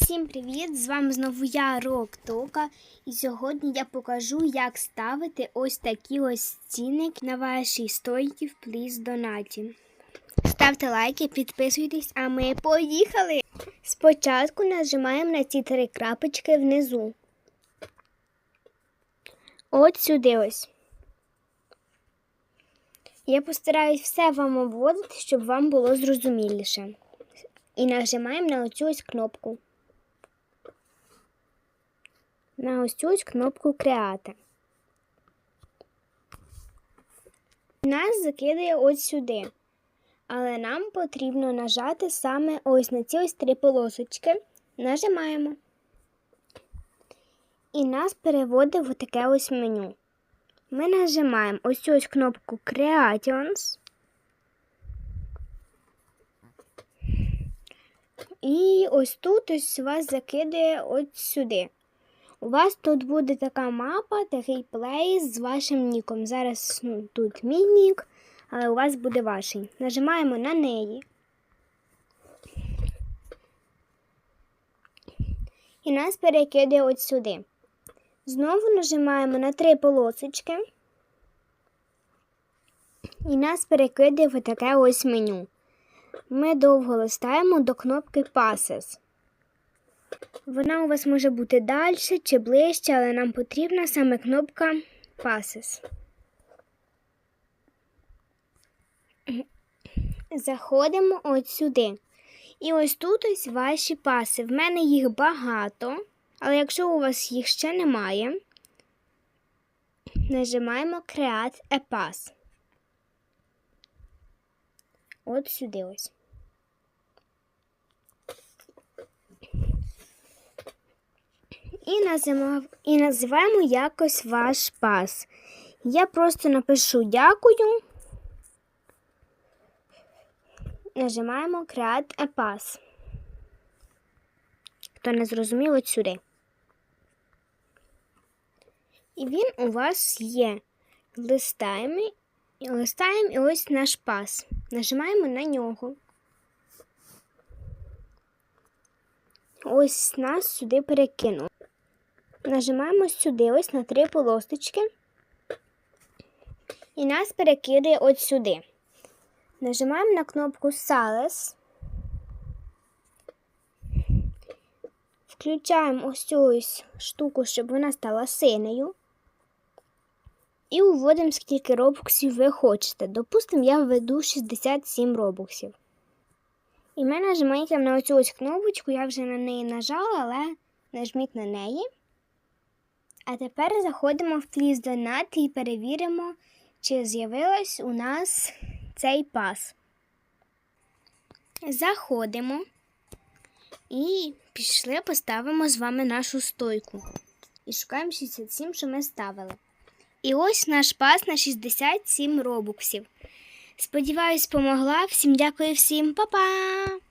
Всім привіт! З вами знову я Рок Тока. І сьогодні я покажу, як ставити ось такі ось стіники на ваші стойки в пліз донаті. Ставте лайки, підписуйтесь, а ми поїхали! Спочатку нажимаємо на ці три крапочки внизу. От сюди ось. Я постараюсь все вам обводити, щоб вам було зрозуміліше. І нажимаємо на оцю ось кнопку. На ось цю кнопку Креати. Нас закидає ось сюди. Але нам потрібно нажати саме ось на ці ось три полосочки. Нажимаємо. І нас переводить в таке ось меню. Ми нажимаємо ось ось кнопку Creations. І ось тут ось вас закидає ось сюди. У вас тут буде така мапа, такий плейс з вашим ніком. Зараз ну, тут мій нік, але у вас буде ваший. Нажимаємо на неї. І нас перекидає ось сюди. Знову нажимаємо на три полосочки. І нас перекидає в таке ось меню. Ми довго листаємо до кнопки Passes. Вона у вас може бути далі чи ближче, але нам потрібна саме кнопка Passes. Заходимо от сюди. І ось тут ось ваші паси. В мене їх багато, але якщо у вас їх ще немає, нажимаємо Create a Pass. От сюди ось. І називаємо, і називаємо якось ваш пас. Я просто напишу дякую. Нажимаємо Create a Pass. Хто не зрозумів от сюди. І він у вас є. Листаємо, листаємо і ось наш пас. Нажимаємо на нього. Ось нас сюди перекинуло. Нажимаємо сюди ось на три полосочки. І нас перекидає от сюди. Нажимаємо на кнопку Sales. Включаємо ось цю ось штуку, щоб вона стала синою. І вводимо, скільки робоксів ви хочете. Допустимо, я введу 67 робоксів. І ми нажимаємо на оцю ось кнопочку, я вже на неї нажала, але нажміть на неї. А тепер заходимо в пліз донати і перевіримо, чи з'явилось у нас цей пас. Заходимо і пішли, поставимо з вами нашу стойку. І шукаємо 67, що ми ставили. І ось наш пас на 67 робоксів. Сподіваюсь, помогла. Всім дякую, всім па-па!